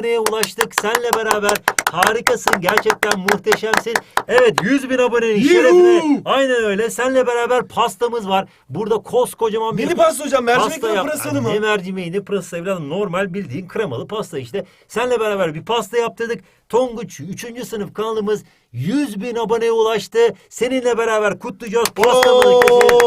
aboneye ulaştık. Senle beraber harikasın. Gerçekten muhteşemsin. Evet 100 bin abonenin şerefine. Aynen öyle. Senle beraber pastamız var. Burada koskocaman bir Neli pasta hocam? Mercimek pasta mi yap- pırasalı mı? Ne mercimeği ne pırası evladım. Normal bildiğin kremalı pasta işte. Senle beraber bir pasta yaptırdık. Tonguç 3. sınıf kanalımız 100 bin aboneye ulaştı. Seninle beraber kutlayacağız. Keseceğiz.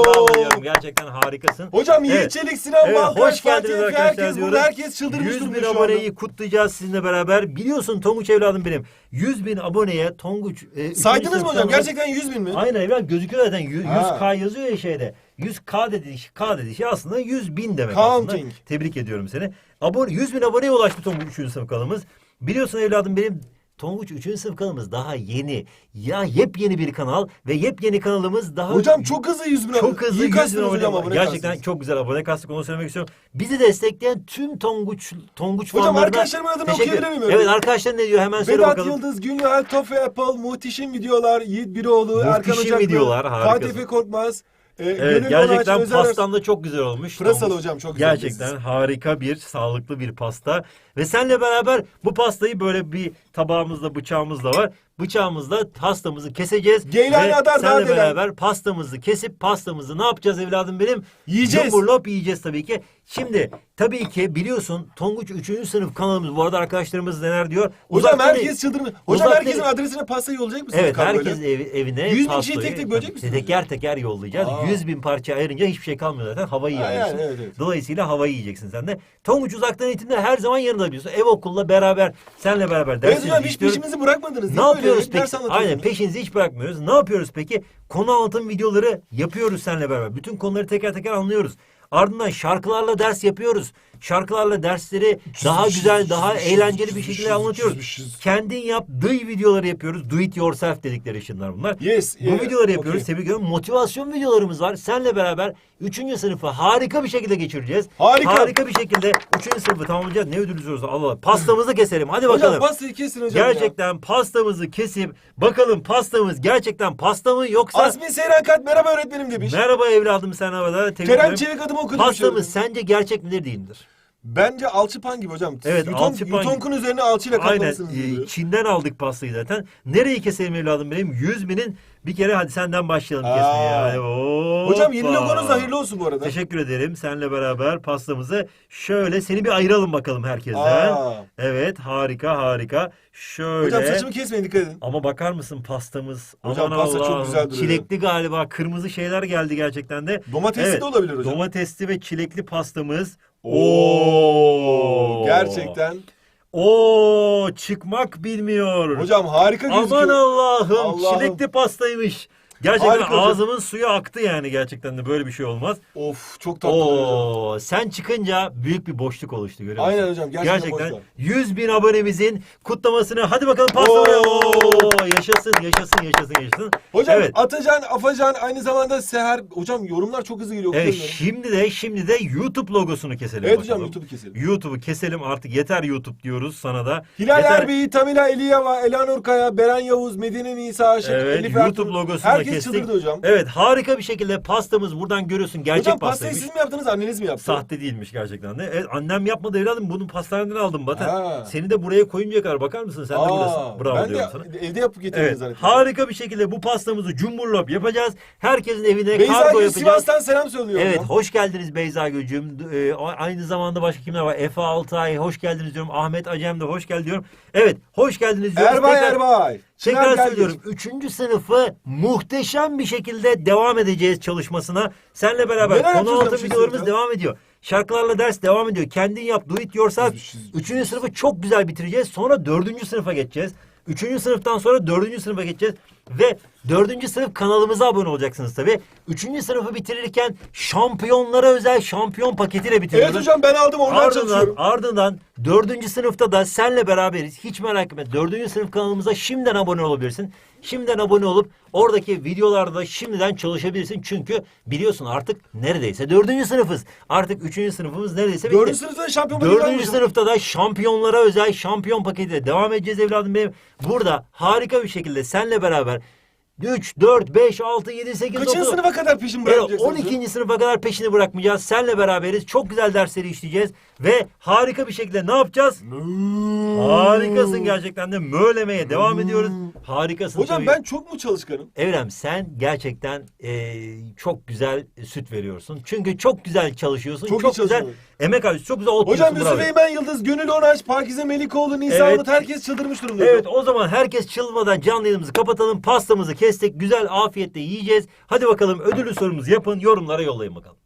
Bravo diyorum. Gerçekten harikasın. Hocam Yiğit Evet. Çelik, Sinan Evet, Baltaş, hoş Fatih geldiniz herkes diyoruz. burada. Herkes çıldırmış 100 durumda bin şu anda. aboneyi kutlayacağız sizinle beraber. Biliyorsun Tonguç evladım benim. 100 bin aboneye Tonguç. E, Saydınız mı hocam? Gerçekten 100 bin mi? Aynen evlat gözüküyor zaten. Yü- Ha. 100K yazıyor ya şeyde. 100K dedi, K dedi şey aslında 100 bin demek aslında. Counting. Tebrik ediyorum seni. Abone, 100 bin aboneye ulaştı Tonguç 3. sınıf kanalımız. Biliyorsun evladım benim Tonguç 3. sınıf kanalımız daha yeni. Ya yepyeni bir kanal ve yepyeni kanalımız daha... Hocam çok hızlı 100 bin çok hızlı İyi 100 bin abone abone Gerçekten kastınız. çok güzel abone kastık onu söylemek istiyorum. Bizi destekleyen tüm Tonguç Tonguç Hocam arkadaşlarımın adını okuyabilir miyim? Evet arkadaşlar ne diyor hemen söyle Vedat bakalım. Yıldız, Güngör, Tofe Apple, muhteşem videolar, Yiğit Biroğlu, Erkan Ocaklı, videolar. Fatih Korkmaz, e, Evet gerçekten Özer pastan da çok güzel olmuş. Pırasalı hocam, çok güzel Gerçekten leziz. harika bir sağlıklı bir pasta. Ve senle beraber bu pastayı böyle bir tabağımızda bıçağımız da var. Bıçağımızla pastamızı keseceğiz. Geylani Ve Adar senle beraber pastamızı kesip pastamızı ne yapacağız evladım benim? Yiyeceğiz. Cumburlop yiyeceğiz tabii ki. Şimdi tabii ki biliyorsun Tonguç 3. sınıf kanalımız. Bu arada arkadaşlarımız neler diyor? Hocam Uzaktan- herkes çıldırmış. Hocam Uzak herkesin adresine pasta yollayacak mısınız? Evet herkes ev, evine 100 bin pastayı- kişiyi tek tek bölecek misiniz? Teker teker yollayacağız. Aa. 100 bin parça ayırınca hiçbir şey kalmıyor zaten. Havayı Ha, yiyorsun. yani, evet, evet. Dolayısıyla havayı yiyeceksin sen de. Tonguç uzaktan eğitimde her zaman yanında biliyorsun. Ev okulla beraber senle beraber Evet dersimizi hocam hiç işliyoruz. peşimizi bırakmadınız. Ne değil mi? yapıyoruz Böyle ders peki? Aynen peşinizi hiç bırakmıyoruz. Ne yapıyoruz peki? Konu anlatım videoları yapıyoruz seninle beraber. Bütün konuları teker teker anlıyoruz. Ardından şarkılarla ders yapıyoruz. Şarkılarla dersleri daha güzel, daha eğlenceli bir şekilde anlatıyoruz. Kendin yap, do videoları yapıyoruz. Do it yourself dedikleri şunlar bunlar. Yes, Bu yeah, videoları yapıyoruz. okay. Tebrik ediyorum. Motivasyon videolarımız var. Senle beraber 3. sınıfı harika bir şekilde geçireceğiz. Harika. Harika bir şekilde 3. sınıfı tamamlayacağız. Ne ödül istiyorsa Allah Allah. Pastamızı keselim. Hadi bakalım. Hocam pastayı kesin hocam ya. Gerçekten pastamızı kesip bakalım pastamız gerçekten pasta mı yoksa Asmin Seyran Kat merhaba öğretmenim demiş. merhaba evladım sen havada Kerem. Çevik adımı okudum. Pastamız sence gerçek midir değil midir? Bence alçıpan gibi hocam. Evet, Yuton, alçıpan. Yutonk'un üzerine alçıyla Aynen katmalısınız. e. Çin'den aldık pastayı zaten. Nereyi keselim evladım benim? 100 binin bir kere hadi senden başlayalım Aa. kesmeye. Hadi, Hocam yeni logonuz da hayırlı olsun bu arada. Teşekkür ederim. Seninle beraber pastamızı şöyle seni bir ayıralım bakalım herkesten. Aa. Evet harika harika. Şöyle. Hocam saçımı kesmeyin dikkat edin. Ama bakar mısın pastamız? Hocam Aman pasta çok Allah'ım. güzel duruyor. Çilekli galiba. Kırmızı şeyler geldi gerçekten de. Domatesli de olabilir hocam. Domatesli ve çilekli pastamız. Oo, gerçekten. Oo çıkmak bilmiyor. Hocam harika gözüküyor. Aman Allah'ım, Allah'ım. çilekli pastaymış. Gerçekten Harika hocam. ağzımın suyu aktı yani gerçekten de böyle bir şey olmaz. Of çok tatlı. Oo, sen çıkınca büyük bir boşluk oluştu görüyor musun? Aynen hocam, gerçekten boşluk. 100 bin abonemizin kutlamasını hadi bakalım pastamaya. Oo. Oo, yaşasın yaşasın yaşasın yaşasın. Hocam evet. Atacan, Afacan aynı zamanda Seher. Hocam yorumlar çok hızlı geliyor. Evet, şimdi de şimdi de YouTube logosunu keselim Evet bakalım. hocam YouTube'u keselim. YouTube'u keselim artık yeter YouTube diyoruz sana da. Hilal yeter. Erbil, Tamila Eliyeva, Elanur Kaya, Beren Yavuz, Medine Nisa, Şek, Evet Elif YouTube Ertuğrul. logosunu da Herkes kestik. çıldırdı hocam. Evet harika bir şekilde pastamız buradan görüyorsun gerçek hocam pastayı pastaymış. siz mi yaptınız anneniz mi yaptı? Sahte değilmiş gerçekten de. Evet, annem yapmadı evladım bunu pastaneden aldım Batan. Ha. Seni de buraya koyuncaya kadar bakar mısın sen de Aa, buradasın. Bravo ben diyorum sana. de evde yapıp getirdim Evet zannettim. harika bir şekilde bu pastamızı cumburlop yapacağız. Herkesin evine Beyza kargo Gül yapacağız. Sivas'tan selam söylüyor Evet hocam. hoş geldiniz Beyza Gülcüm. Ee, a- aynı zamanda başka kimler var? Efe Altay hoş geldiniz diyorum. Ahmet Acem de hoş geldin diyorum. Evet hoş geldiniz diyoruz. Erbay Tekrar- Erbay. Tekrar Geldik. söylüyorum. Üçüncü sınıfı muhteşem bir şekilde devam edeceğiz çalışmasına. Senle beraber Neler konu yapacağız altı hocam videolarımız şimdi? devam ediyor. Şarkılarla ders devam ediyor. Kendin yap, do it yourself. Üçüncü sınıfı çok güzel bitireceğiz. Sonra dördüncü sınıfa geçeceğiz. Üçüncü sınıftan sonra dördüncü sınıfa geçeceğiz. Ve dördüncü sınıf kanalımıza abone olacaksınız tabii. Üçüncü sınıfı bitirirken şampiyonlara özel şampiyon paketiyle bitiriyoruz. Evet hocam ben aldım oradan Ardından, çalışıyorum. ardından dördüncü sınıfta da senle beraberiz. Hiç merak etme. Dördüncü sınıf kanalımıza şimdiden abone olabilirsin. Şimdiden abone olup oradaki videolarda şimdiden çalışabilirsin. Çünkü biliyorsun artık neredeyse dördüncü sınıfız. Artık üçüncü sınıfımız neredeyse bitti. Dördüncü sınıfta şampiyon paketi Dördüncü almışım. sınıfta da şampiyonlara özel şampiyon paketiyle devam edeceğiz evladım benim. Burada harika bir şekilde senle beraber 3, 4, 5, 6, 7, 8, 9. Kaçıncı sınıfa kadar peşin bırakacaksınız? 12. sınıfa kadar peşini bırakmayacağız. Senle beraberiz. Çok güzel dersleri işleyeceğiz. Ve harika bir şekilde ne yapacağız? Harikasın gerçekten de mölemeye devam ediyoruz. Harikasın Hocam tabii. ben çok mu çalışkanım? Evrem sen gerçekten eee, çok güzel süt veriyorsun. Çünkü çok güzel çalışıyorsun. Çok Çok, iyi güzel çalışıyorum. emek harcıyorsun. Çok güzel ot Hocam yiyorsun, bravo. Yusuf Eymen Yıldız, Gönül Onaş, Pakize Melikoğlu, Nisa Evet. Umut herkes çıldırmış durumda. Evet o zaman herkes çılmadan canlı yayınımızı kapatalım. Pastamızı kestik. Güzel afiyetle yiyeceğiz. Hadi bakalım ödüllü sorumuzu yapın. Yorumlara yollayın bakalım.